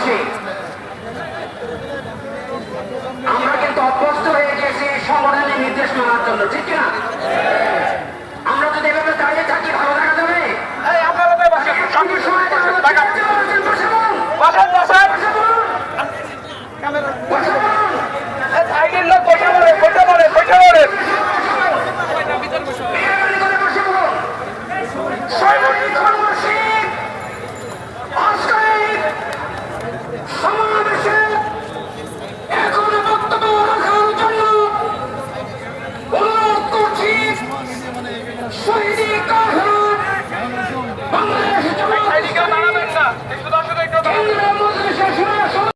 মানুষে আমরা কিন্তু অভ্যস্ত হয়ে গেছি সংগঠনের নির্দেশ মানার জন্য ঠিক না আমরা যদি এভাবে দাঁড়িয়ে থাকি ভালো থাকা যাবে? আপনারা Please.